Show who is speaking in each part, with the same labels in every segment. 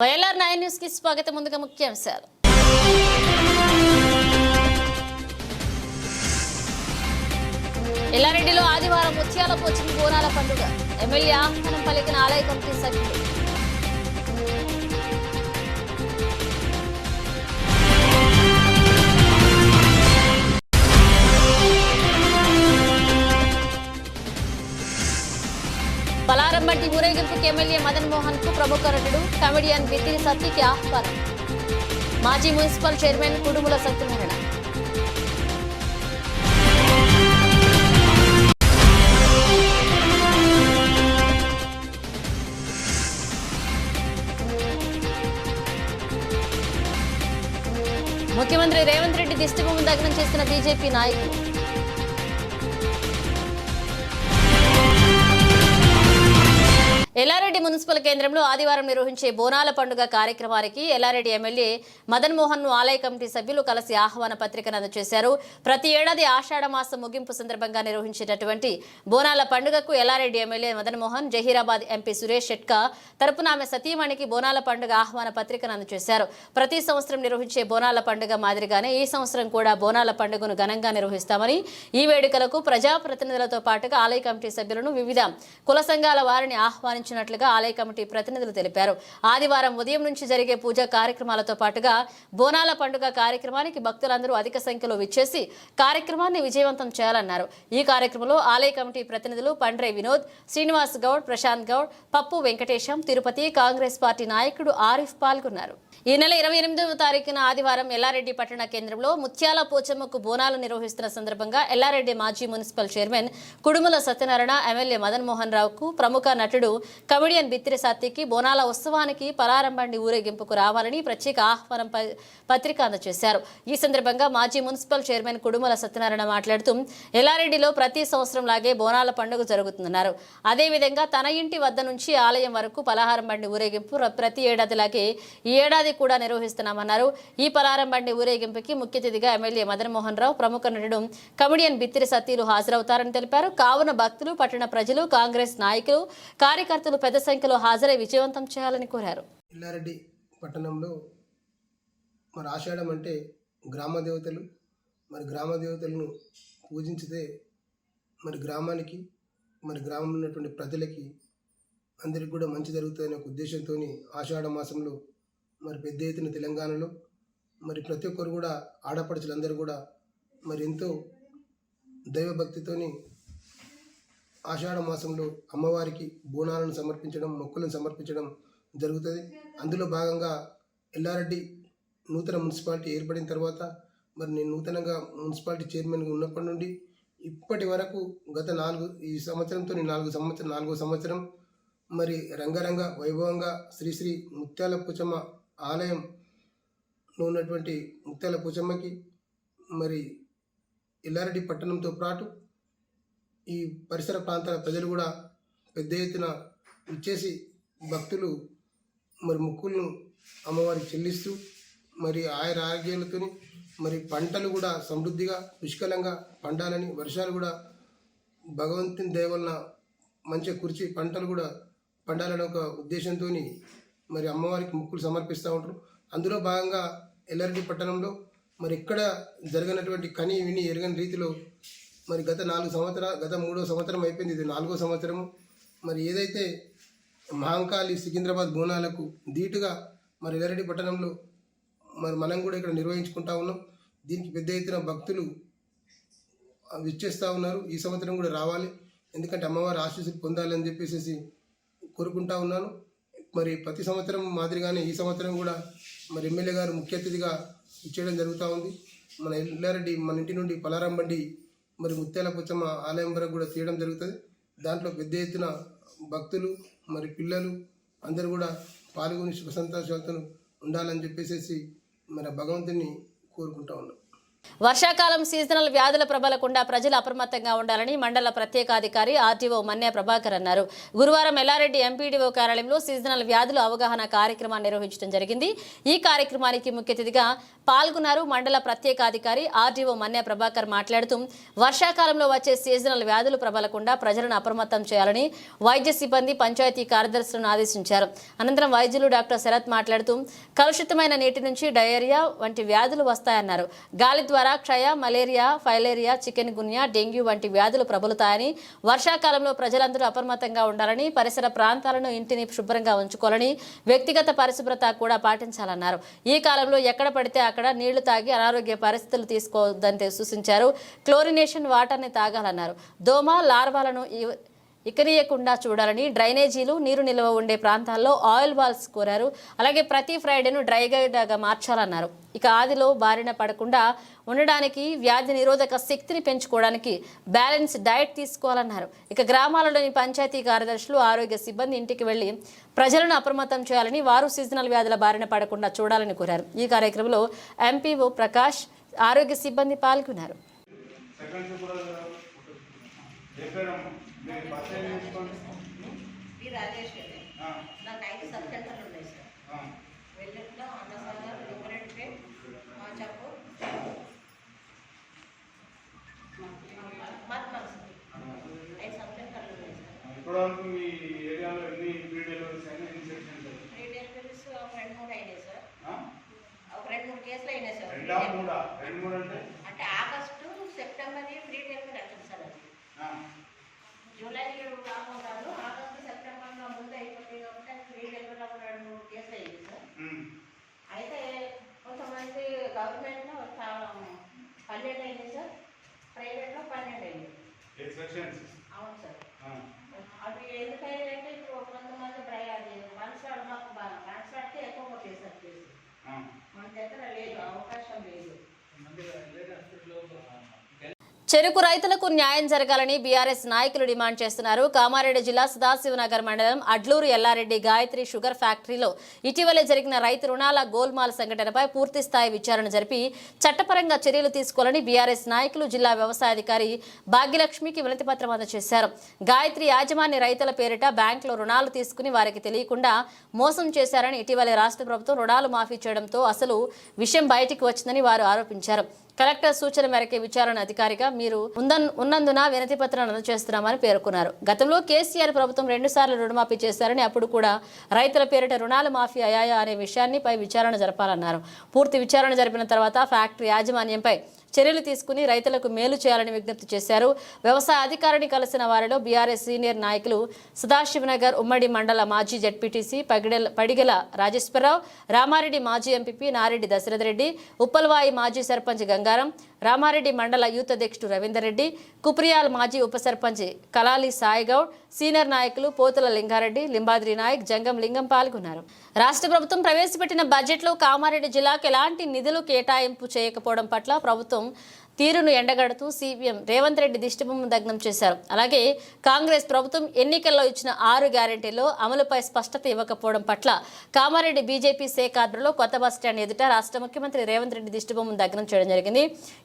Speaker 1: YLR nine న్యూస్కి స్వాగతం ముందుగా ముఖ్యాంశాలు. ఎల్లారెడ్డిలో ఆదివారం ముత్యాల పోచిన బోనాల పండుగ. ఎమ్మెల్యే ఆహ్వానం పలికిన ఆలయ కమిటీ సభ్యులు. బలారం వంటి ఊరేగింపుకి ఎమ్మెల్యే మదన్ మోహన్కు ప్రముఖ నటుడు కమెడియన్ బిత్తిరి సత్యకి ఆహ్వానం. మాజీ మున్సిపల్ చైర్మన్ కుడుముల సత్యనారాయణ. దగ్నం చేసిన ఎల్లారెడ్డి మున్సిపల్ కేంద్రంలో ఆదివారం నిర్వహించే బోనాల పండుగ కార్యక్రమానికి ఎల్లారెడ్డి ఎమ్మెల్యే మదన్ మోహన్ను ఆలయ కమిటీ సభ్యులు కలిసి ఆహ్వాన పత్రికను అందజేశారు. ప్రతి ఏడాది ఆషాఢ మాసం ముగింపు సందర్భంగా నిర్వహించేటటువంటి బోనాల పండుగకు ఎల్లారెడ్డి ఎమ్మెల్యే మదన్ మోహన్ జహీరాబాద్ ఎంపీ సురేష్ షెట్కా తరపున ఆమె సతీమణికి బోనాల పండుగ ఆహ్వాన పత్రికను అందజేశారు. ప్రతి సంవత్సరం నిర్వహించే బోనాల పండుగ మాదిరిగానే ఈ సంవత్సరం కూడా బోనాల పండుగను ఘనంగా నిర్వహిస్తామని ఈ వేడుకలకు ప్రజాప్రతినిధులతో పాటుగా ఆలయ కమిటీ సభ్యులను వివిధ కుల సంఘాల వారిని ఆహ్వానించినట్లుగా ఆలయ కమిటీ ప్రతినిధులు తెలిపారు. ఆదివారం ఉదయం నుంచి జరిగే పూజా కార్యక్రమాలతో పాటుగా బోనాల పండుగ కార్యక్రమానికి భక్తులందరూ అధిక సంఖ్యలో విచ్చేసి కార్యక్రమాన్ని విజయవంతం చేయాలన్నారు. ఈ కార్యక్రమంలో ఆలయ కమిటీ ప్రతినిధులు పండ్రే వినోద్ శ్రీనివాస్ గౌడ్ ప్రశాంత్ గౌడ్ పప్పు వెంకటేశం తిరుపతి కాంగ్రెస్ పార్టీ నాయకుడు ఆరిఫ్ పాల్గొన్నారు. ఈ నెల ఇరవై ఎనిమిదవ తారీఖున ఆదివారం ఎల్లారెడ్డి పట్టణ కేంద్రంలో ముత్యాల పోచమ్మకు బోనాలు నిర్వహిస్తున్న సందర్భంగా ఎల్లారెడ్డి మాజీ municipal chairman Kudumula Satyanarayana MLA Madan Mohan రావుకు ప్రముఖ నటుడు కమెడియన్ బిత్తిరి సత్యకి బోనాల ఉత్సవానికి పలారంబండి ఊరేగింపుకు రావాలని ప్రత్యేక ఆహ్వానం పత్రిక అందజేశారు. ఈ సందర్భంగా మాజీ మున్సిపల్ చైర్మన్ కుడుమల సత్యనారాయణ మాట్లాడుతూ ఎల్లారెడ్డిలో ప్రతి సంవత్సరం లాగే బోనాల పండుగ జరుగుతుందన్నారు. అదేవిధంగా తన ఇంటి వద్ద నుంచి ఆలయం వరకు పలహారం బండి ఊరేగింపు ప్రతి ఏడాదిలాగే ఈ ఏడాది కూడా నిర్వహిస్తున్నామన్నారు. ఈ పలహారం బండి ఊరేగింపుకి ముఖ్య అతిథిగా ఎమ్మెల్యే మదన్ మోహన్ రావు ప్రముఖ నటుడు కమెడియన్ బిత్తిరి సతీలు హాజరవుతారని తెలిపారు. కావున భక్తులు పట్టణ ప్రజలు కాంగ్రెస్ నాయకులు కార్యకర్తలు పెద్ద సంఖ్యలో హాజరై విజయవంతం చేయాలని కోరారు.
Speaker 2: ఇల్లారెడ్డి పట్టణంలో మరి ఆషాఢం అంటే గ్రామ దేవతలు మరి గ్రామ దేవతలను పూజించితే మరి గ్రామానికి మరి గ్రామంలో ఉన్నటువంటి ప్రజలకి అందరికి కూడా మంచి జరుగుతుందనే ఒక ఉద్దేశంతో ఆషాఢ మాసంలో మరి పెద్ద ఎత్తున తెలంగాణలో మరి ప్రతి ఒక్కరు కూడా ఆడపడుచులందరూ కూడా మరి ఎంతో దైవభక్తితోని ఆషాఢ మాసంలో అమ్మవారికి బోనాలను సమర్పించడం మొక్కులను సమర్పించడం జరుగుతుంది. అందులో భాగంగా ఎల్లారెడ్డి నూతన మున్సిపాలిటీ ఏర్పడిన తర్వాత మరి నేను నూతనంగా మున్సిపాలిటీ చైర్మన్గా ఉన్నప్పటి నుండి ఇప్పటి వరకు గత నాలుగు ఈ సంవత్సరంతో నేను నాలుగు సంవత్సరం నాలుగో సంవత్సరం మరి రంగరంగ వైభవంగా శ్రీశ్రీ ముత్యాల పూచమ్మ ఆలయంలో ఉన్నటువంటి ముత్యాల పూచమ్మకి మరి ఎల్లారెడ్డి పట్టణంతో పాటు ఈ పరిసర ప్రాంతాల ప్రజలు కూడా పెద్ద ఎత్తున ఇచ్చేసి భక్తులు మరి ముక్కులను అమ్మవారికి చెల్లిస్తూ మరి ఆయుర ఆరోగ్యాలతో మరి పంటలు కూడా సమృద్ధిగా పుష్కలంగా పండాలని వర్షాలు కూడా భగవంతుని దయవలన మంచిగా కురిచి పంటలు కూడా పండాలనే ఒక ఉద్దేశంతో మరి అమ్మవారికి ముక్కులు సమర్పిస్తూ ఉంటారు. అందులో భాగంగా ఎల్లారెడ్డి పట్టణంలో మరి ఇక్కడ జరగనటువంటి కని విని ఎరగని రీతిలో మరి గత నాలుగు సంవత్సరాలు గత మూడో సంవత్సరం అయిపోయింది ఇది నాలుగో సంవత్సరము. మరి ఏదైతే మహంకాళి సికింద్రాబాద్ బోనాలకు ధీటుగా మరి ఎల్లారెడ్డి పట్టణంలో మరి మనం కూడా ఇక్కడ నిర్వహించుకుంటా ఉన్నాం. దీనికి పెద్ద ఎత్తున భక్తులు విచ్చేస్తూ ఉన్నారు. ఈ సంవత్సరం కూడా రావాలి. ఎందుకంటే అమ్మవారి ఆశీస్సులు పొందాలని చెప్పేసి కోరుకుంటా ఉన్నాను. మరి ప్రతి సంవత్సరం మాదిరిగానే ఈ సంవత్సరం కూడా మరి ఎమ్మెల్యే గారు ముఖ్య అతిథిగా ఇచ్చేయడం జరుగుతూ ఉంది. మన ఎల్లారెడ్డి మన ఇంటి నుండి పలారం బండి మరి ముత్యాల పుచ్చమ్మ ఆలయం వరకు కూడా తీయడం జరుగుతుంది. దాంట్లో పెద్ద ఎత్తున భక్తులు మరి పిల్లలు అందరూ కూడా పాల్గొని సుఖ సంతోషాలతో ఉండాలని చెప్పేసి మరి భగవంతుని కోరుకుంటా ఉన్నాం.
Speaker 1: వర్షాకాలం సీజనల్ వ్యాధుల ప్రబలకుండా ప్రజలు అప్రమత్తంగా ఉండాలని మండల ప్రత్యేకాధికారి ఆర్టీఓ మన్య ప్రభాకర్ అన్నారు. గురువారం ఎల్లారెడ్డి ఎంపీడీఓ కార్యాలయంలో సీజనల్ వ్యాధుల అవగాహన కార్యక్రమాన్ని నిర్వహించడం జరిగింది. ఈ కార్యక్రమానికి ముఖ్య అతిథిగా పాల్గొన్నారు మండల ప్రత్యేకాధికారి ఆర్టీఓ మన్య ప్రభాకర్ మాట్లాడుతూ వర్షాకాలంలో వచ్చే సీజనల్ వ్యాధులు ప్రబలకుండా ప్రజలను అప్రమత్తం చేయాలని వైద్య సిబ్బంది పంచాయతీ కార్యదర్శులను ఆదేశించారు. అనంతరం వైద్యులు డాక్టర్ శరత్ మాట్లాడుతూ కలుషితమైన నీటి నుంచి డయేరియా వంటి వ్యాధులు వస్తాయన్నారు. గాలి ద్వారా క్షయ malaria filaria chikungunya dengue వంటి వ్యాధులు ప్రబలుతాయని వర్షాకాలంలో ప్రజలందరూ అప్రమత్తంగా ఉండాలని పరిసర ప్రాంతాలను ఇంటిని శుభ్రంగా ఉంచుకోవాలని వ్యక్తిగత పరిశుభ్రత కూడా పాటించాలన్నారు. ఈ కాలంలో ఎక్కడ పడితే అక్కడ నీళ్ళు తాగి అనారోగ్య పరిస్థితులు తీసుకోవద్దని సూచించారు. క్లోరినేషన్ వాటర్ని తాగాలన్నారు. దోమ లార్వాలను ఇకనీయకుండా చూడాలని డ్రైనేజీలు నీరు నిల్వ ఉండే ప్రాంతాల్లో ఆయిల్ బాల్స్ కోరారు. అలాగే ప్రతి ఫ్రైడేను డ్రైగా మార్చాలన్నారు. ఇక ఆదిలో బారిన పడకుండా ఉండడానికి వ్యాధి నిరోధక శక్తిని పెంచుకోవడానికి బ్యాలెన్స్ డైట్ తీసుకోవాలన్నారు. ఇక గ్రామాలలోని పంచాయతీ కార్యదర్శులు ఆరోగ్య సిబ్బంది ఇంటికి వెళ్ళి ప్రజలను అప్రమత్తం చేయాలని వారు సీజనల్ వ్యాధుల బారిన పడకుండా చూడాలని కోరారు. ఈ కార్యక్రమంలో ఎంపీఓ ప్రకాష్ ఆరోగ్య సిబ్బంది పాల్గొన్నారు.
Speaker 3: మీరు
Speaker 4: ఈ రాజేష్ గారు. నాకు ఐదు సబ్ సెంటర్లు ఉన్నాయి సార్.
Speaker 3: ఆ,
Speaker 4: వెల్లెట్లో అన్నసాగర్ పేట్ మాచప్పు మత్మల్స్ ఐదు సబ్ సెంటర్లు ఉన్నాయి సార్.
Speaker 3: ఇప్పటివరకు మీ ఏరియాలో ఎన్ని ప్రీ డెలివరీస్ అయినా ఎన్ని సెక్షన్స్
Speaker 4: త్రీ డెలివరీస్ ఒక రెండు మూడు అయినాయి సార్? ఒక రెండు మూడు కేసులు అయినాయి సార్.
Speaker 3: రెండు మూడు అంటే
Speaker 4: అంటే ఆగస్టు సెప్టెంబర్ ఫ్రీ డెలివరీ వచ్చింది సార్ అది
Speaker 3: ఆ,
Speaker 4: జూలై రాకుంటాను ఆగస్టు సెప్టెంబర్లో ముందు అయిపోతాయి కాబట్టి అది ఫ్రీ డెలివరీ ఒక రెండు మూడు కేసులు అయ్యింది సార్
Speaker 3: ఉమ్,
Speaker 4: అయితే కొంతమంది గవర్నమెంట్లో చాలా పన్నెండు అయింది సార్. ప్రైవేట్లో పన్నెండు అయింది. అవును సార్.
Speaker 3: ఆ,
Speaker 4: అవి ఎందుకైనా అంటే ఇప్పుడు కొంతమంది బ్రై అది మనసాడు మాకు బాగా మనసాడితే ఎక్కువ సార్ కేసు. మన దగ్గర లేదు అవకాశం లేదు.
Speaker 1: చెరుకు రైతులకు న్యాయం జరగాలని బీఆర్ఎస్ నాయకులు డిమాండ్ చేస్తున్నారు. కామారెడ్డి జిల్లా సదాశివనగర్ మండలం అడ్లూరు ఎల్లారెడ్డి గాయత్రి షుగర్ ఫ్యాక్టరీలో ఇటీవలే జరిగిన రైతు రుణాల గోల్మాల్ సంఘటనపై పూర్తిస్థాయి విచారణ జరిపి చట్టపరంగా చర్యలు తీసుకోవాలని బీఆర్ఎస్ నాయకులు జిల్లా వ్యవసాయాధికారి భాగ్యలక్ష్మికి వినతిపత్రం అందజేశారు. గాయత్రి యాజమాన్య రైతుల పేరిట బ్యాంకులో రుణాలు తీసుకుని వారికి తెలియకుండా మోసం చేశారని ఇటీవలే రాష్ట్ర ప్రభుత్వం రుణాలు మాఫీ చేయడంతో అసలు విషయం బయటికి వచ్చిందని వారు ఆరోపించారు. కలెక్టర్ సూచన మేరకే విచారణ అధికారిగా మీరు ఉన్నందున వినతి పత్రాన్ని అందజేస్తున్నామని పేర్కొన్నారు. గతంలో కేసీఆర్ ప్రభుత్వం రెండుసార్లు రుణమాఫీ చేశారని అప్పుడు కూడా రైతుల పేరిట రుణాలు మాఫీ అయ్యాయా అనే విషయాన్ని పై విచారణ జరపాలన్నారు. పూర్తి విచారణ జరిపిన తర్వాత ఫ్యాక్టరీ యాజమాన్యంపై చర్యలు తీసుకుని రైతులకు మేలు చేయాలని విజ్ఞప్తి చేశారు. వ్యవసాయ అధికారిని కలిసిన వారిలో బీఆర్ఎస్ సీనియర్ నాయకులు సదాశివనగర్ ఉమ్మడి మండల మాజీ జడ్పీటీసీ పగిడెల పడిగెల రాజేశ్వరరావు రామారెడ్డి మాజీ ఎంపీపీ నారెడ్డి దశరథ రెడ్డి ఉప్పల్వాయి మాజీ సర్పంచ్ గంగారం రామారెడ్డి మండల యూత్ అధ్యక్షుడు రవీందర్ రెడ్డి కుప్రియాల్ మాజీ ఉప సర్పంచ్ కలాలి సాయిగౌడ్ సీనియర్ నాయకులు పోతుల లింగారెడ్డి లింబాద్రి నాయక్ జంగం లింగం పాల్గొన్నారు. రాష్ట్ర ప్రభుత్వం ప్రవేశపెట్టిన బడ్జెట్లో కామారెడ్డి జిల్లాకు ఎలాంటి నిధులు కేటాయింపు చేయకపోవడం పట్ల ప్రభుత్వం తీరును ఎండగడుతూ సీపీఎం రేవంత్ రెడ్డి దిష్టిబొమ్మ దగ్నం చేశారు. అలాగే కాంగ్రెస్ ప్రభుత్వం ఎన్నికల్లో ఇచ్చిన ఆరు గ్యారంటీలో అమలుపై స్పష్టత ఇవ్వకపోవడం పట్ల కామారెడ్డి బీజేపీ శాఖ కొత్త బస్టాండ్ ఎదుట రాష్ట్ర ముఖ్యమంత్రి రేవంత్ రెడ్డి దిష్టిబొమ్మను దగ్నం చేయడం జరిగింది.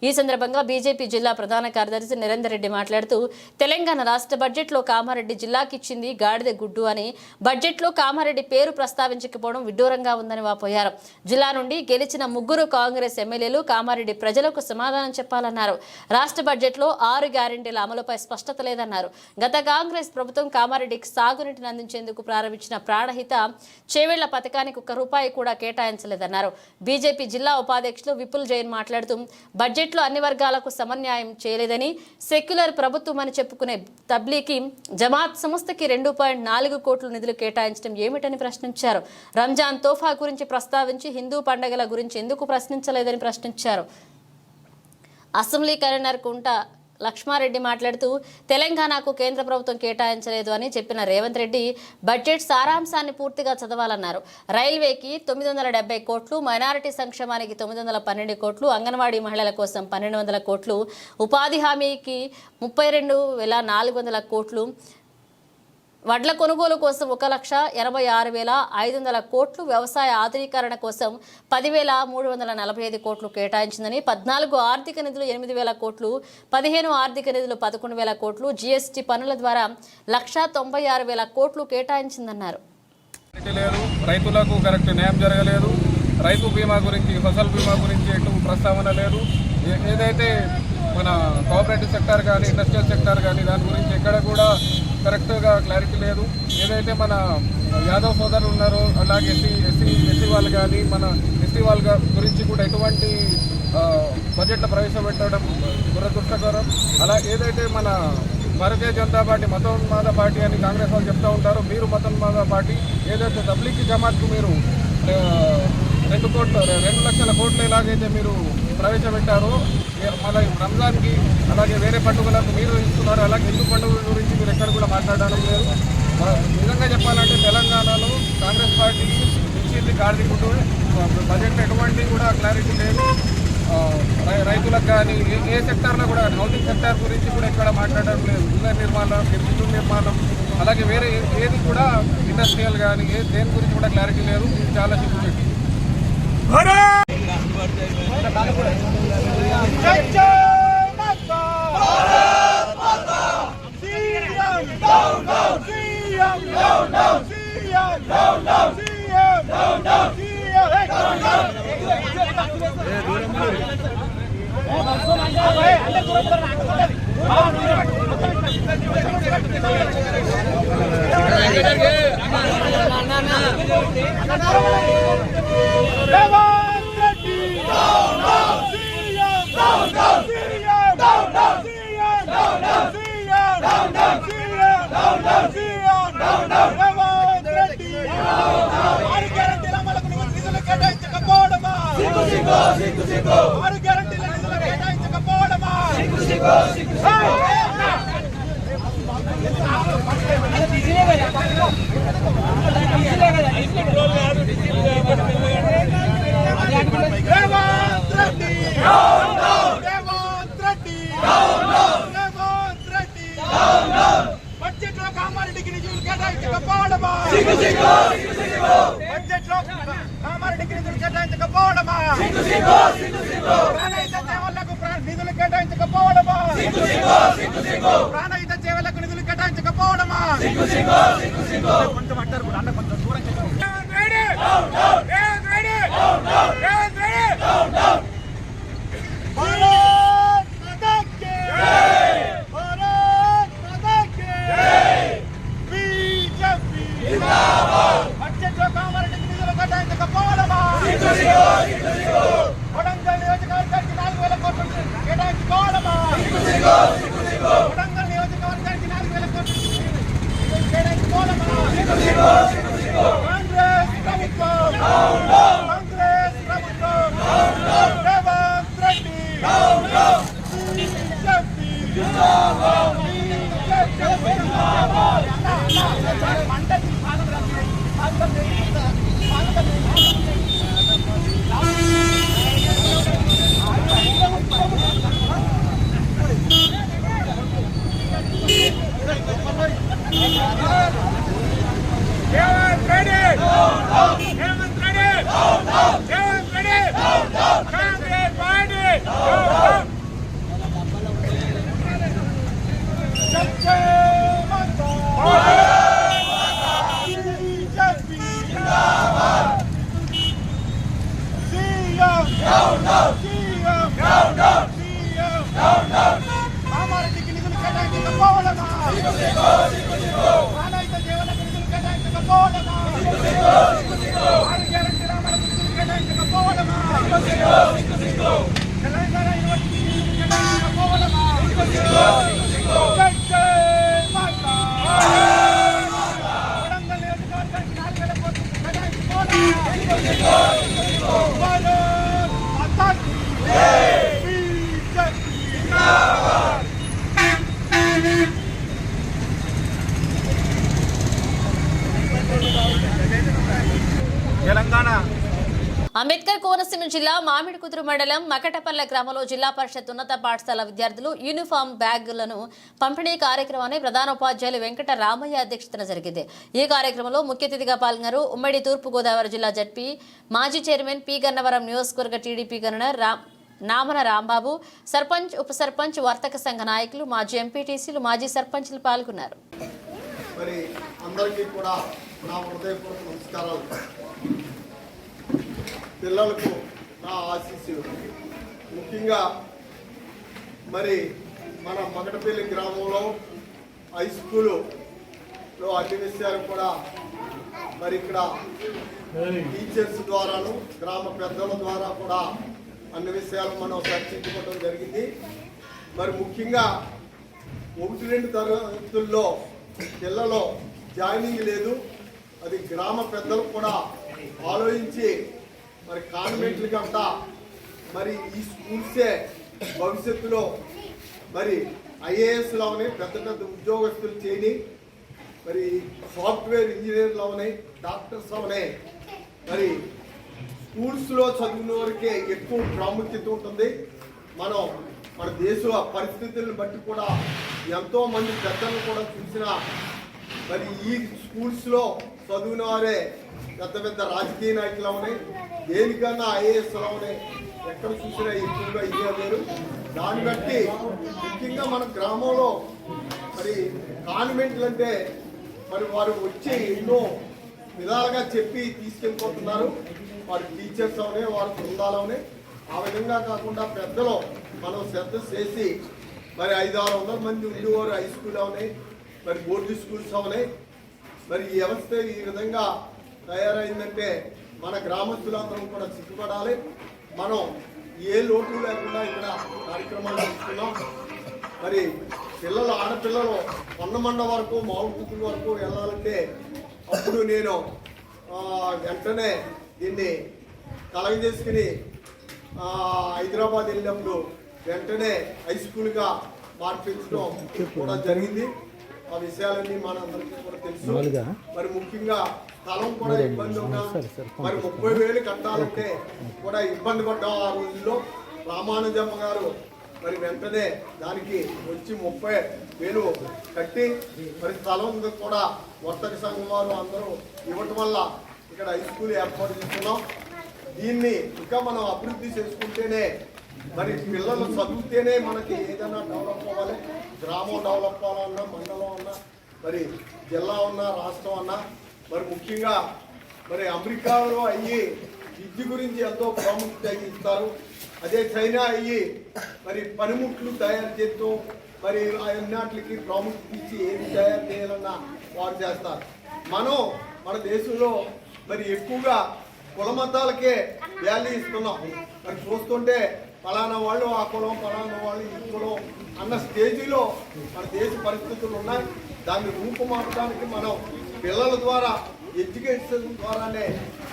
Speaker 1: ఈ సందర్భంగా బీజేపీ జిల్లా ప్రధాన కార్యదర్శి నిరంజన్ రెడ్డి మాట్లాడుతూ తెలంగాణ రాష్ట్ర బడ్జెట్లో కామారెడ్డి జిల్లాకిచ్చింది గాడిద గుడ్డు అని బడ్జెట్లో కామారెడ్డి పేరు ప్రస్తావించకపోవడం విడ్డూరంగా ఉందని వాపోయారు. జిల్లా నుండి గెలిచిన ముగ్గురు కాంగ్రెస్ ఎమ్మెల్యేలు కామారెడ్డి ప్రజలకు సమాధానం చెప్పాలన్నారు. రాష్ట్ర బడ్జెట్లో ఆరు గ్యారెంటీల అమలుపై స్పష్టత లేదన్నారు. గత కాంగ్రెస్ ప్రభుత్వం కామారెడ్డికి సాగునీటిని అందించేందుకు ప్రారంభించిన ప్రాణహిత చేవేళ్ళ పథకానికి ఒక్క రూపాయి కూడా కేటాయించలేదన్నారు. బీజేపీ జిల్లా ఉపాధ్యక్షులు విపుల్ జైన్ మాట్లాడుతూ బడ్జెట్లో అన్ని వర్గాలకు సమన్యాయం చేయలేదని సెక్యులర్ ప్రభుత్వం అని చెప్పుకునే తబ్లీకి జమాత్ సంస్థకి రెండు పాయింట్ నాలుగు కోట్ల నిధులు కేటాయించడం ఏమిటని ప్రశ్నించారు. రంజాన్ తోఫా గురించి ప్రస్తావించి హిందూ పండగల గురించి ఎందుకు ప్రశ్నించలేదని ప్రశ్నించారు. అసెంబ్లీ కన్వీనర్ కుంట లక్ష్మారెడ్డి మాట్లాడుతూ తెలంగాణకు కేంద్ర ప్రభుత్వం కేటాయించలేదు అని చెప్పిన రేవంత్ రెడ్డి బడ్జెట్ సారాంశాన్ని పూర్తిగా చదవాలన్నారు. రైల్వేకి తొమ్మిది వందల డెబ్బై కోట్లు మైనారిటీ సంక్షేమానికి తొమ్మిది వందల పన్నెండు కోట్లు అంగన్వాడీ మహిళల కోసం పన్నెండు వందల కోట్లు ఉపాధి హామీకి ముప్పై రెండు వేల నాలుగు వందల కోట్లు వడ్ల కొనుగోలు కోసం ఒక లక్ష ఎనభై ఆరు వేల ఐదు వందల కోట్లు వ్యవసాయ ఆధునీకరణ కోసం పదివేల మూడు వందల నలభై ఐదు కోట్లు కేటాయించిందని పద్నాలుగు ఆర్థిక నిధులు ఎనిమిది వేల కోట్లు పదిహేను ఆర్థిక నిధులు పదకొండు వేల కోట్లు జీఎస్టీ పనుల ద్వారా లక్ష తొంభై ఆరు వేల కోట్లు కేటాయించిందన్నారు.
Speaker 5: రైతులకు కరెక్ట్ న్యాయం జరగలేదు. రైతు బీమా గురించి ఫసల్ బీమా గురించి ఎటు ప్రస్తావన లేదు. ఏదైతే మన కోఆపరేటివ్ సెక్టార్ కానీ ఇండస్ట్రియల్ సెక్టార్ కానీ దాని గురించి ఎక్కడ కూడా కరెక్ట్గా క్లారిటీ లేదు. ఏదైతే మన యాదవ్ సోదరులు ఉన్నారో అలాగే ఎస్సీ ఎస్సీ ఎస్సీ వాళ్ళు కానీ మన ఎస్సీ వాళ్ళ గురించి కూడా ఎటువంటి బడ్జెట్లో ప్రవేశపెట్టడం దురదృష్టకరం అలా ఏదైతే మన భారతీయ జనతా పార్టీ మతోన్మాద పార్టీ అని కాంగ్రెస్ వాళ్ళు చెప్తూ ఉంటారో మీరు మతోన్మాద పార్టీ ఏదైతే తబ్లిక్ జమాత్కు మీరు రెండు కోట్లు రెండు లక్షల కోట్లు ఎలాగైతే మీరు ప్రవేశపెట్టారో ఏ- రంజాన్కి అలాగే వేరే పండుగలకు మీరు ఇస్తున్నారు అలాగే హిందూ పండుగల గురించి మీరు ఎక్కడ కూడా మాట్లాడడం లేదు. నిజంగా చెప్పాలంటే తెలంగాణలో కాంగ్రెస్ పార్టీ ఇచ్చింది కార్మికుడు బడ్జెట్ ఎటువంటి కూడా క్లారిటీ లేదు. రై- రైతులకు కానీ ఏ- ఏ సెక్టార్లో కూడా హౌసింగ్ సెక్టార్ గురించి కూడా ఎక్కడ మాట్లాడడం లేదు. ఇళ్ళ నిర్మాణం ఇల్లు నిర్మాణం అలాగే వేరే ఏది కూడా ఇండస్ట్రియల్ కానీ ఏ దేని గురించి కూడా క్లారిటీ లేదు. చాలా ভারত
Speaker 6: জয় জয় মাতা ভারত মাতা CM down down CM down down CM down down CM down down CM down down এ দূরে মুড়ে না না না నిధులు కేటాయించకపోవడమా రేవంత్ రెడ్డి రేవంత్ రెడ్డి రేవంత్ రెడ్డి బడ్జెట్లో కామారెడ్డికి నిధులు కేటాయించకపోవడమా బడ్జెట్లో కామారెడ్డికి నిధులు కేటాయించకపోవడమా ప్రాణహిత సేవలకు ప్రా- నిధులు కేటాయించకపోవడమా ప్రాణహిత సేవలకు నిధులు కేటాయించకపోవడమా కొంచెం అంటారు కూడా అన్న కొంచెం దూరం భారత్ మాతా కి భారత్ మాతా కి బీజేపీ బడ్జెట్లో కామారెడ్డికి నిధులు కేటాయించకపోవడమా కొడంగల్ నియోజకవర్గానికి నాలుగు వేల కోట్లు కేటాయించుకోవడమా కొడంగల్ నియోజకవర్గానికి నాలుగు వేల కోట్లు కేటాయించుకోవడమా కాంగ్రెస్ ప్రభుత్వం కాంగ్రెస్ ప్రభుత్వం Revanth Reddy BJP Revanth Reddy Revanth Reddy Revanth Reddy Congress party జై మాతా బీజేపీ సీఎం సీఎం సీఎం కామారెడ్డికి నిధులు కేటాయించకపోవడమా ప్రాణహిత జీవనకు నిధులు కేటాయించకపోవడమా ఆరు గ్యారెంటీల అమలుకు నిధులు కేటాయించకపోవడమా తెలంగాణ యూనివర్సిటీ నిధులు కేటాయించకపోవడమా జై జై మాతా వరంగల్ నియోజకవర్గానికి నాలుగు వేల కోట్లు కేటాయించుకోవడమా భారత్ మాతా కీ బీజేపీ తెలంగాణ.
Speaker 1: అంబేద్కర్ కోనసీమ జిల్లా మామిడికుదురు మండలం మకటపల్లె గ్రామంలో జిల్లా పరిషత్ ఉన్నత పాఠశాల విద్యార్థులు యూనిఫామ్ బ్యాగులను పంపిణీ కార్యక్రమాన్ని ప్రధానోపాధ్యాయులు వెంకట రామయ్య అధ్యక్షతన జరిగింది. ఈ కార్యక్రమంలో ముఖ్య అతిథిగా పాల్గొన్నారు ఉమ్మడి తూర్పుగోదావరి జిల్లా జడ్పీ మాజీ చైర్మన్ పి గన్నవరం నియోజకవర్గ టీడీపీ గవర్నర్ రా నామన రాంబాబు సర్పంచ్ ఉప సర్పంచ్ వర్తక సంఘ నాయకులు మాజీ ఎంపీటీసీలు మాజీ సర్పంచ్లు పాల్గొన్నారు.
Speaker 7: మరి అందరికీ కూడా నా హృదయపూర్వక నమస్కారాలు. పిల్లలకు నా ఆశీస్సులు. ముఖ్యంగా మరి మన మగటపల్లి గ్రామంలో హై స్కూలులో అన్ని విషయాలు కూడా మరి ఇక్కడ టీచర్స్ ద్వారాను గ్రామ పెద్దల ద్వారా కూడా అన్ని విషయాలు మనం చర్చించుకోవడం జరిగింది. మరి ముఖ్యంగా ఒకటి రెండు తరగతుల్లో పిల్లలో జాయినింగ్ లేదు. అది గ్రామ పెద్దలు కూడా ఆలోచించి మరి కాన్వెంట్లకంతా మరి ఈ స్కూల్సే భవిష్యత్తులో మరి ఐఏఎస్లో ఉన్నాయి పెద్ద పెద్ద ఉద్యోగస్తులు చేయని మరి సాఫ్ట్వేర్ ఇంజనీర్లు ఉన్నాయి డాక్టర్స్ ఉన్నాయి. మరి స్కూల్స్లో చదివిన వరకే ఎక్కువ ప్రాముఖ్యత ఉంటుంది. మనం మన దేశ పరిస్థితులను బట్టి కూడా ఎంతోమంది పెద్దలను కూడా చూసిన మరి ఈ స్కూల్స్లో చదువున వారే పెద్ద పెద్ద రాజకీయ నాయకులు ఉన్నాయి దేనికన్నా ఐఏఎస్ ఉన్నాయి ఎక్కడ చూసినా ఎక్కువగా ఇదే లేరు దాన్ని బట్టి ముఖ్యంగా మన గ్రామంలో మరి కాన్వెంట్లు అంటే మరి వారు వచ్చి ఎన్నో విధాలుగా చెప్పి తీసుకెళ్ళిపోతున్నారు. వారి టీచర్స్ అవనే వారి బృందాలు ఆ విధంగా కాకుండా పెద్దలు మనం శ్రద్ధ చేసి మరి ఐదు ఆరు వందల మంది ఉండేవారు హై స్కూల్ అవనాయి మరి బోర్డు స్కూల్స్ అవనాయి మరి ఈ వ్యవస్థ ఈ విధంగా తయారైందంటే మన గ్రామస్తులందరం కూడా సిగ్గుపడాలి. మనం ఏ లోటు లేకుండా ఇక్కడ కార్యక్రమాలు చేస్తున్నాం. మరి పిల్లలు ఆడపిల్లలు కొండమండ వరకు మామిడి వరకు వెళ్ళాలంటే అప్పుడు నేను వెంటనే దీన్ని కలగజేసుకుని హైదరాబాద్ వెళ్ళినప్పుడు వెంటనే హై స్కూల్గా మార్పించడం కూడా జరిగింది. ఆ విషయాలన్నీ మనందరికీ కూడా తెలుసు. మరి ముఖ్యంగా స్థలం కూడా ఇబ్బంది ఉన్నా మరి ముప్పై వేలు కట్టాలంటే కూడా ఇబ్బంది పడ్డాం ఆ రోజుల్లో రామానుజమ్మ గారు మరి వెంటనే దానికి వచ్చి ముప్పై వేలు కట్టి మరి స్థలం కూడా వర్తక సంఘం వారు అందరూ ఇవ్వటం వల్ల ఇక్కడ హై స్కూల్ ఏర్పాటు చేస్తున్నాం. దీన్ని ఇంకా మనం అభివృద్ధి చేసుకుంటేనే మరి పిల్లలు చదివితేనే మనకి ఏదైనా డెవలప్ అవ్వాలి. గ్రామం డెవలప్ అవ్వాలన్నా మండలం అన్నా మరి జిల్లా ఉన్నా రాష్ట్రం అన్నా మరి ముఖ్యంగా మరి అమెరికాలో అయ్యి విద్య గురించి ఎంతో ప్రాముఖ్యత ఇస్తారు. అదే చైనా అయ్యి మరి పనిముట్లు తయారు చేస్తూ మరి అన్నిటికి ప్రాముఖ్యత ఇచ్చి ఏది తయారు చేయాలన్నా వారు చేస్తారు. మనం మన దేశంలో మరి ఎక్కువగా కుల మతాలకే వాల్యూ ఇస్తున్నాం. మరి చూస్తుంటే ఫలానా వాళ్ళు ఆ కులం ఫలానా వాళ్ళు ఈ కులం అన్న స్టేజీలో మన దేశ పరిస్థితులు ఉన్నాయి. దాన్ని రూపుమాపడానికి మనం పిల్లల ద్వారా ఎడ్యుకేషన్ ద్వారానే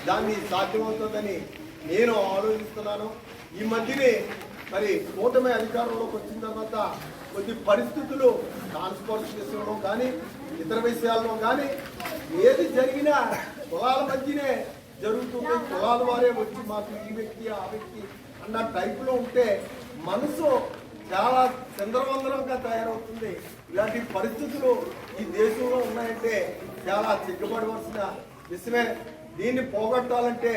Speaker 7: దాన్ని సాధ్యమవుతుందని నేను ఆలోచిస్తున్నాను. ఈ మధ్యనే మరి కూటమి అధికారంలోకి వచ్చిన తర్వాత కొద్ది పరిస్థితులు ట్రాన్స్పోర్టేషన్లో కానీ ఇతర విషయాల్లో కానీ ఏది జరిగినా కులాల మధ్యనే జరుగుతుంది కులాల వారే వచ్చి మాకు ఈ వ్యక్తి ఆ వ్యక్తి అన్న టైపులో ఉంటే మనసు చాలా చంద్రవందరంగా తయారవుతుంది. ఇలాంటి పరిస్థితులు ఈ దేశంలో ఉన్నాయంటే చాలా సిగ్గుపడవలసిన విషయమే. దీన్ని పోగొట్టాలంటే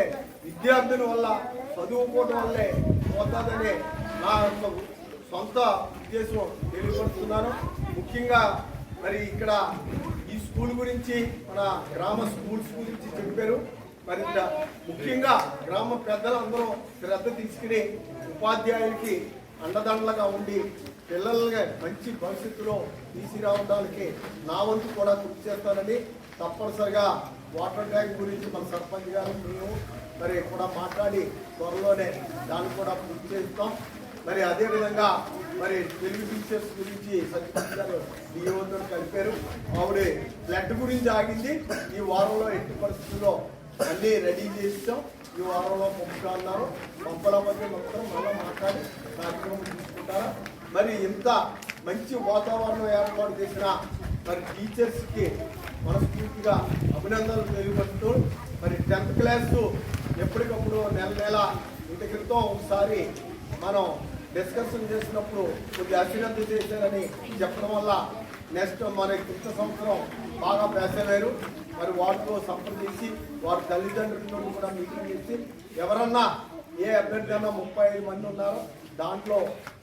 Speaker 7: విద్యార్థుల వల్ల చదువుకోవడం వల్లే పోతుందని నా యొక్క సొంత ఉద్దేశం తెలియపరుస్తున్నాను. ముఖ్యంగా మరి ఇక్కడ ఈ స్కూల్ గురించి మన గ్రామ స్కూల్స్ గురించి చెప్పారు. మరింత ముఖ్యంగా గ్రామ పెద్దలందరూ శ్రద్ధ తీసుకుని ఉపాధ్యాయులకి అండదండలుగా ఉండి పిల్లల్ని మంచి భవిష్యత్తులో తీసుకురావడానికి నా వంతు కూడా కృషి చేస్తానని తప్పనిసరిగా వాటర్ ట్యాంక్ గురించి మన సర్పంచ్ గారు మేము మరి కూడా మాట్లాడి త్వరలోనే దాన్ని కూడా పూర్తి చేస్తాం. మరి అదేవిధంగా మరి తెలుగు టీచర్స్ గురించి సర్పంచ్ గారు డిఓతో కలిపారు. ఆవిడ బ్లడ్ గురించి ఆగింది. ఈ వారంలో ఎట్టి పరిస్థితుల్లో అన్నీ రెడీ చేస్తాం. ఈ వారంలో పంపుతున్నారు పంపల మధ్య మొత్తం మళ్ళీ మాట్లాడి కార్యక్రమం తీసుకుంటారా మరి ఇంత మంచి వాతావరణం ఏర్పాటు చేసిన మరి టీచర్స్కి మనస్ఫూర్తిగా అభినందనలు తెలియపరుస్తూ మరి టెన్త్ క్లాసు ఎప్పటికప్పుడు నెల నెల ఇంటి క్రితం ఒకసారి మనం డిస్కషన్ చేసినప్పుడు కొద్దిగా అశ్రద్ధ చేశారని చెప్పడం వల్ల నెక్స్ట్ మన క్రిత సంవత్సరం బాగా పేసలేరు. మరి వారితో సంప్రదించి వారి తల్లిదండ్రులతో కూడా మీటింగ్ చేసి ఎవరన్నా ఏ అభ్యర్థి అన్నా ముప్పై ఐదు మంది ఉన్నారో దాంట్లో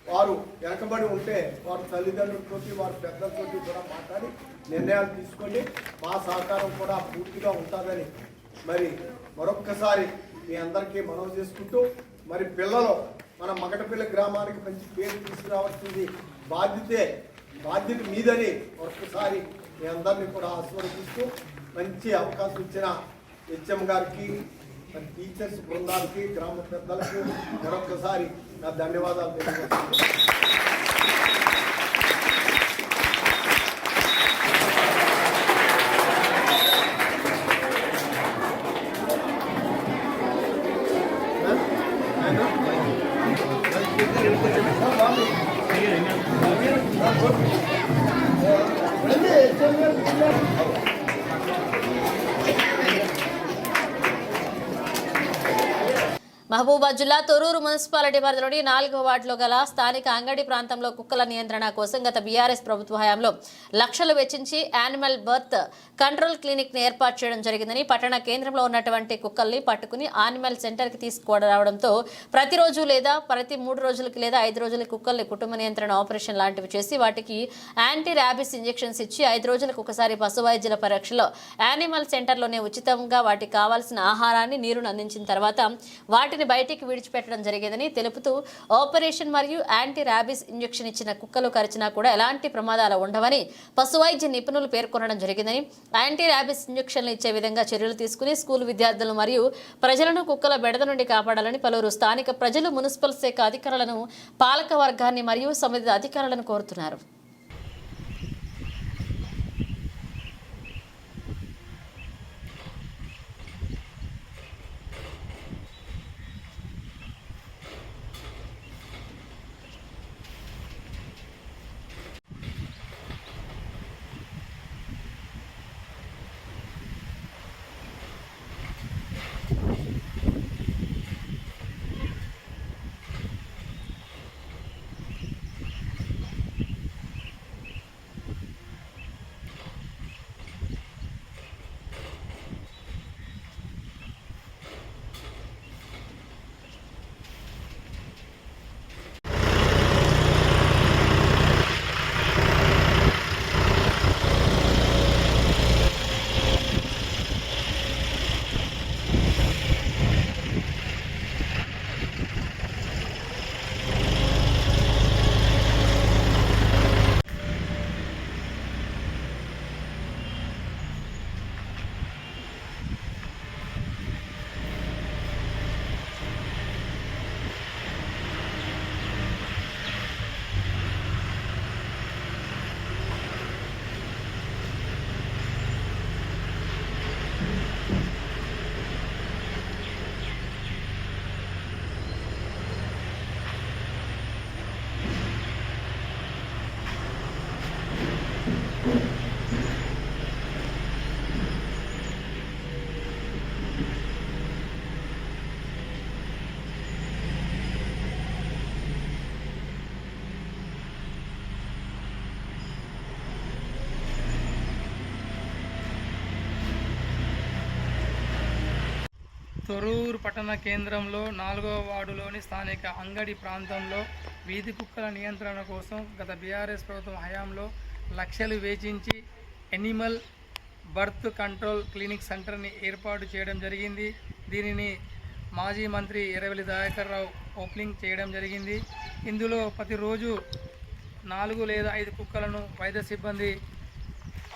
Speaker 7: వారు వెనకబడి ఉంటే వారి తల్లిదండ్రులతో వారి పెద్దలతో కూడా మాట్లాడి నిర్ణయాలు తీసుకొని మా సహకారం కూడా పూర్తిగా ఉంటుందని మరి మరొక్కసారి మీ అందరికీ మనవి చేసుకుంటూ మరి పిల్లలు మన మగటపిల్ల గ్రామానికి మంచి పేరు తీసుకురావాల్సింది బాధ్యతే బాధ్యత మీదని మరొకసారి మీ అందరినీ కూడా ఆశీర్వదిస్తూ మంచి అవకాశం ఇచ్చిన హెచ్ఎం గారికి మరి టీచర్స్ బృందానికి గ్రామ పెద్దలకు మరొకసారి నా ధన్యవాదాలు తెలియజేస్తున్నాను.
Speaker 1: మహబూబాద్ జిల్లా తొరూరు మున్సిపాలిటీ పరిధిలోని నాలుగో వార్డులో గల స్థానిక అంగడి ప్రాంతంలో కుక్కల నియంత్రణ కోసం గత బీఆర్ఎస్ ప్రభుత్వ హయాంలో లక్షలు వెచ్చించి యానిమల్ బర్త్ కంట్రోల్ క్లినిక్ని ఏర్పాటు చేయడం జరిగిందని పట్టణ కేంద్రంలో ఉన్నటువంటి కుక్కల్ని పట్టుకుని యానిమల్ సెంటర్కి తీసుకురావడంతో రావడంతో ప్రతిరోజు లేదా ప్రతి మూడు రోజులకి లేదా ఐదు రోజులకి కుక్కల్ని కుటుంబ నియంత్రణ ఆపరేషన్ లాంటివి చేసి వాటికి యాంటీ ర్యాబిస్ ఇంజెక్షన్స్ ఇచ్చి ఐదు రోజులకు ఒకసారి పశు వైద్యుల పరీక్షలో యానిమల్ సెంటర్లోనే ఉచితంగా వాటికి కావాల్సిన ఆహారాన్ని నీరును అందించిన తర్వాత వాటిని బయటికి విడిచిపెట్టడం జరిగేదని తెలుపుతూ ఆపరేషన్ మరియు యాంటీ ర్యాబిస్ ఇంజెక్షన్ ఇచ్చిన కుక్కలు కరిచినా కూడా ఎలాంటి ప్రమాదాలు ఉండవని పశు వైద్య నిపుణులు పేర్కొనడం జరిగిందని యాంటీ ర్యాబిస్ ఇంజెక్షన్లు ఇచ్చే విధంగా చర్యలు తీసుకుని స్కూల్ విద్యార్థులు మరియు ప్రజలను కుక్కల బెడద నుండి కాపాడాలని పలువురు స్థానిక ప్రజలు మున్సిపల్ శాఖ అధికారులను పాలక వర్గాన్ని మరియు సంబంధిత అధికారులను కోరుతున్నారు.
Speaker 8: తొరూరు పట్టణ కేంద్రంలో నాలుగవ వార్డులోని స్థానిక అంగడి ప్రాంతంలో వీధి కుక్కల నియంత్రణ కోసం గత బీఆర్ఎస్ ప్రభుత్వం హయాంలో లక్షలు వేచించి ఎనిమల్ బర్త్ కంట్రోల్ క్లినిక్ సెంటర్ని ఏర్పాటు చేయడం జరిగింది. దీనిని మాజీ మంత్రి ఎర్రవెల్లి దయాకర్ రావు ఓపెనింగ్ చేయడం జరిగింది. ఇందులో ప్రతిరోజు నాలుగు లేదా ఐదు కుక్కలను వైద్య సిబ్బంది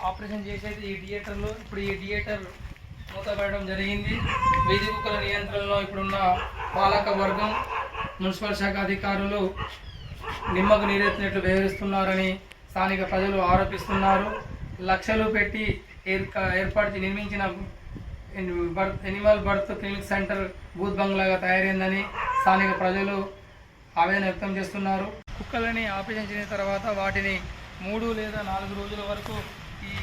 Speaker 8: ఆపరేషన్ చేసేది ఈ థియేటర్లో. ఇప్పుడు ఈ థియేటర్ మూతపడడం జరిగింది. వీధి కుక్కల నియంత్రణలో ఇప్పుడున్న పాలక వర్గం మున్సిపల్ శాఖ అధికారులు నిమ్మకు నీరెత్తినట్లు వ్యవహరిస్తున్నారని స్థానిక ప్రజలు ఆరోపిస్తున్నారు. లక్షలు పెట్టి ఏర్పాటు నిర్మించిన birth animal birth clinic centre booth బంగ్లాగా తయారైందని స్థానిక ప్రజలు ఆవేదన వ్యక్తం చేస్తున్నారు. కుక్కలని ఆపరేషన్ చేసిన తర్వాత వాటిని మూడు లేదా నాలుగు రోజుల వరకు ఈ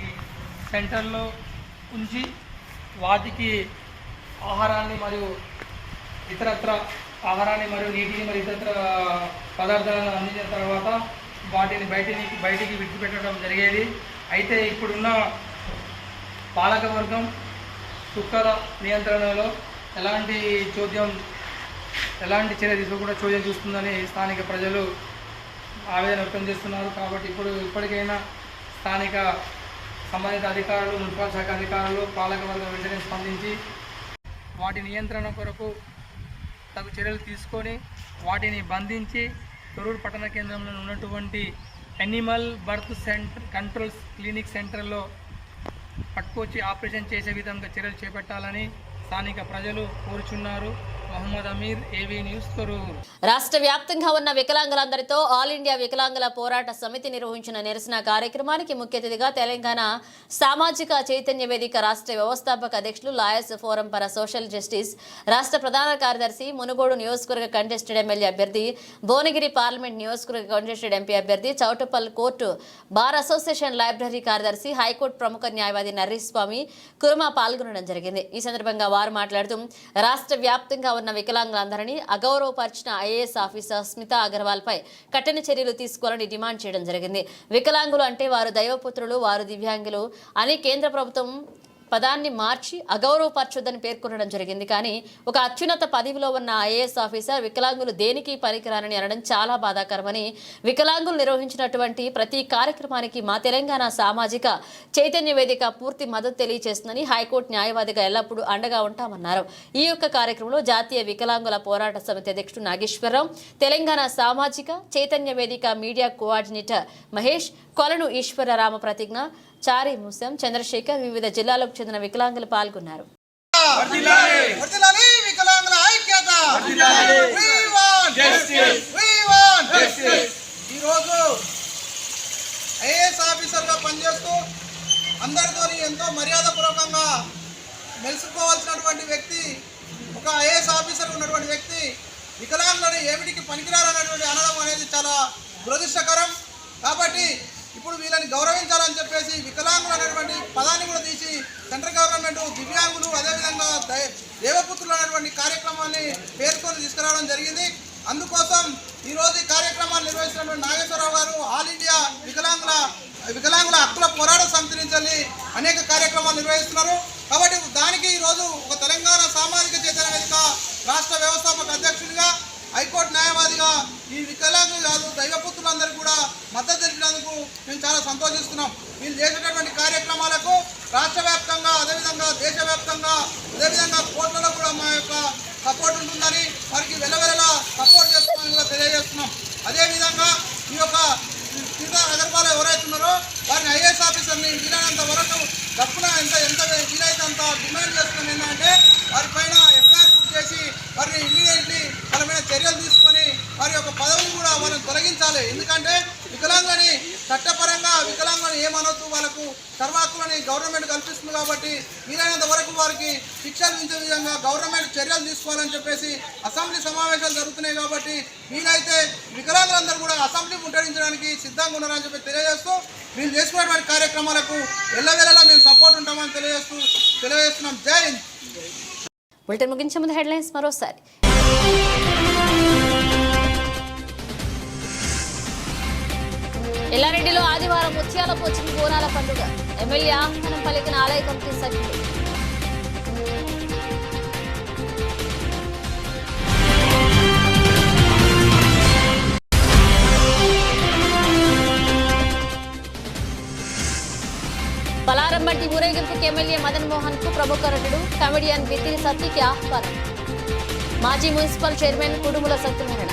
Speaker 8: సెంటర్లో ఉంచి వాటికి ఆహారాన్ని మరియు ఇతరత్ర ఆహారాన్ని మరియు నీటిని మరియు ఇతరత్ర పదార్థాలను అందించిన తర్వాత వాటిని బయటిని బయటికి విడిచిపెట్టడం జరిగేది. అయితే ఇప్పుడున్న పాలకవర్గం కుక్కల నియంత్రణలో ఎలాంటి చోద్యం ఎలాంటి చర్య తీసుకోకుండా చోద్యం చూస్తుందని స్థానిక ప్రజలు ఆవేదన వ్యక్తం చేస్తున్నారు. కాబట్టి ఇప్పుడు ఇప్పటికైనా స్థానిక సంబంధిత అధికారులు మున్సిపల్ శాఖ అధికారులు పాలకవర్గం వెంటనే స్పందించి వాటి నియంత్రణ కొరకు తగు చర్యలు తీసుకొని వాటిని బంధించి తొరూరు పట్టణ కేంద్రంలో ఉన్నటువంటి animal birth centre controls clinic సెంటర్లో పట్టుకొచ్చి ఆపరేషన్ చేసే విధంగా చర్యలు చేపట్టాలని స్థానిక ప్రజలు కోరుచున్నారు. అమీర్ ఏవీ న్యూస్
Speaker 1: రాష్ట్ర వ్యాప్తంగా ఉన్న వికలాంగులందరితో ఆల్ ఇండియా వికలాంగుల పోరాట సమితి నిర్వహించిన నిరసన కార్యక్రమానికి ముఖ్య అతిథిగా తెలంగాణ సామాజిక చైతన్య వేదిక రాష్ట్ర వ్యవస్థాపక అధ్యక్షులు లాయర్స్ ఫోరం పర సోషల్ జస్టిస్ రాష్ట్ర ప్రధాన కార్యదర్శి మునుగోడు నియోజకవర్గ కంటెస్టెడ్ ఎమ్మెల్యే అభ్యర్థి భువనగిరి పార్లమెంట్ నియోజకవర్గ కంటెస్టెడ్ ఎంపీ అభ్యర్థి Choutuppal court bar association library కార్యదర్శి హైకోర్టు ప్రముఖ న్యాయవాది నర్రీస్వామి కురుమ పాల్గొనడం జరిగింది. ఈ సందర్భంగా వారు మాట్లాడుతూ రాష్ట్ర వ్యాప్తంగా ఉన్న వికలాంగులందరినీ అగౌరవపరిచిన ఐఏఎస్ ఆఫీసర్ స్మిత అగర్వాల్ పై కఠిన చర్యలు తీసుకోవాలని డిమాండ్ చేయడం జరిగింది. వికలాంగులు అంటే వారు దైవపుత్రులు వారు దివ్యాంగులు అని కేంద్ర ప్రభుత్వం పదాన్ని మార్చి అగౌరవపరచొద్దని పేర్కొనడం జరిగింది. కానీ ఒక అత్యున్నత పదవిలో ఉన్న ఐఏఎస్ ఆఫీసర్ వికలాంగులు దేనికి పనికిరానని అనడం చాలా బాధాకరమని వికలాంగులు నిర్వహించినటువంటి ప్రతి కార్యక్రమానికి మా తెలంగాణ సామాజిక చైతన్య వేదిక పూర్తి మద్దతు తెలియజేస్తుందని హైకోర్టు న్యాయవాదిగా ఎల్లప్పుడూ అండగా ఉంటామన్నారు. ఈ యొక్క కార్యక్రమంలో జాతీయ వికలాంగుల పోరాట సమితి అధ్యక్షుడు నాగేశ్వరరావు తెలంగాణ సామాజిక చైతన్య వేదిక మీడియా కోఆర్డినేటర్ మహేష్ కొలను ఈశ్వరరామ ప్రతిజ్ఞ చారి ముసం చంద్రశేఖర్ వివిధ జిల్లాలకు చెందిన వికలాంగులు పాల్గొన్నారు.
Speaker 9: ఈరోజు ఐఏఎస్ ఆఫీసర్గా పనిచేస్తూ అందరితోని ఎంతో మర్యాదపూర్వకంగా మెలుసుకోవాల్సినటువంటి వ్యక్తి ఒక ఐఏఎస్ ఆఫీసర్ ఉన్నటువంటి వ్యక్తి వికలాంగులను ఏమిటికి పనికిరారన్నటువంటి అనడం అనేది చాలా దురదృష్టకరం. కాబట్టి ఇప్పుడు వీళ్ళని గౌరవించాలని చెప్పేసి వికలాంగులు అనేటువంటి పదాన్ని కూడా తీసి సెంట్రల్ గవర్నమెంట్ దివ్యాంగులు అదేవిధంగా దేవపుత్రులు అనేటువంటి కార్యక్రమాన్ని పేర్కొని తీసుకురావడం జరిగింది. అందుకోసం ఈరోజు ఈ కార్యక్రమాన్ని నిర్వహిస్తున్నటువంటి నాగేశ్వరరావు గారు ఆల్ ఇండియా వికలాంగుల వికలాంగుల హక్కుల పోరాట సమితి నుంచి అనేక కార్యక్రమాలు నిర్వహిస్తున్నారు. కాబట్టి దానికి ఈరోజు ఒక తెలంగాణ సామాజిక చైతన్య వేదిక రాష్ట్ర వ్యవస్థాపక అధ్యక్షుడిగా హైకోర్టు న్యాయవాదిగా ఈ వికలాంగులు కాదు దైవపుత్రులందరూ కూడా మద్దతు తెలిపినందుకు మేము చాలా సంతోషిస్తున్నాం. వీళ్ళు చేసేటటువంటి కార్యక్రమాలకు రాష్ట్ర వ్యాప్తంగా అదేవిధంగా దేశవ్యాప్తంగా అదేవిధంగా కోర్టులలో కూడా మా యొక్క సపోర్ట్ ఉంటుందని వారికి వెలవెలలా సపోర్ట్ చేస్తున్నామని కూడా తెలియజేస్తున్నాం. అదేవిధంగా ఈ యొక్క సీతా అగర్వాల్ ఎవరైతే ఉన్నారో వారిని ఐఏఎస్ ఆఫీసర్ని వీలైనంత వరకు తప్పున ఎంత ఎంత వీలైతే అంత డిమాండ్ చేస్తున్నాం ఏంటంటే వారిపైన ఎఫ్ఐఆర్ బుక్ చేసి వారిని ఇమ్మీడియట్లీ వాళ్ళ మీద చర్యలు తీసుకొని వారి యొక్క పదవిని కూడా వాళ్ళని తొలగించాలి ఎందుకంటే వికలాంగులని చట్టపరంగా వికలాంగులను ఏమనొద్దు వాళ్ళకు సర్వాకులని గవర్నమెంట్ కల్పిస్తుంది కాబట్టి వీలైనంత వరకు వారికి శిక్షలు ఇచ్చే విధంగా గవర్నమెంట్ చర్యలు తీసుకోవాలని చెప్పేసి అసెంబ్లీ సమావేశాలు జరుగుతున్నాయి కాబట్టి వీలైతే వికలాంగులందరూ కూడా అసెంబ్లీ ముట్టడించడానికి సిద్ధంగా ఉన్నారని చెప్పి తెలియజేస్తూ మీరు చేసుకున్నటువంటి కార్యక్రమాలకు ఎల్లవేళలా మేము సపోర్ట్ ఉంటామని తెలియజేస్తూ తెలియజేస్తున్నాం. జై హింద్.
Speaker 1: బులెటిన్ ముగించే ముందు హెడ్లైన్స్ మరోసారి. ఎల్లారెడ్డిలో ఆదివారం ముత్యాల పోచిన బోనాల పండుగ. ఎమ్మెల్యే ఆహ్వానం పలికిన ఆలయ కమిటీ సభ్యులు పలారంబట్టి ఊరేగింపుకి ఎమ్మెల్యే మదన్ మోహన్కు ప్రముఖ నటుడు కమెడియన్ బిత్తిరి సత్తికి ఆహ్వానం. మాజీ మున్సిపల్ చైర్మన్ కుడుముల సత్యనారాయణ.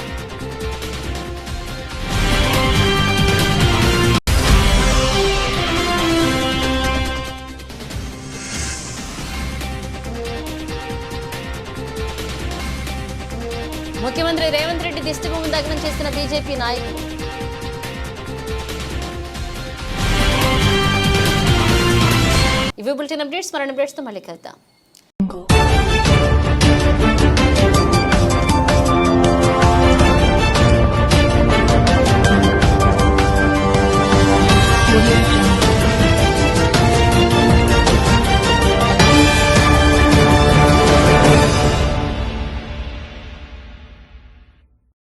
Speaker 1: ముఖ్యమంత్రి రేవంత్ రెడ్డి దిష్టిబొమ్మ దగ్నం చేసిన బీజేపీ నాయకులు. ఇవి బులెటిన్ అప్డేట్స్ మరణ అప్డేట్స్తో మళ్ళీ కలుద్దాం.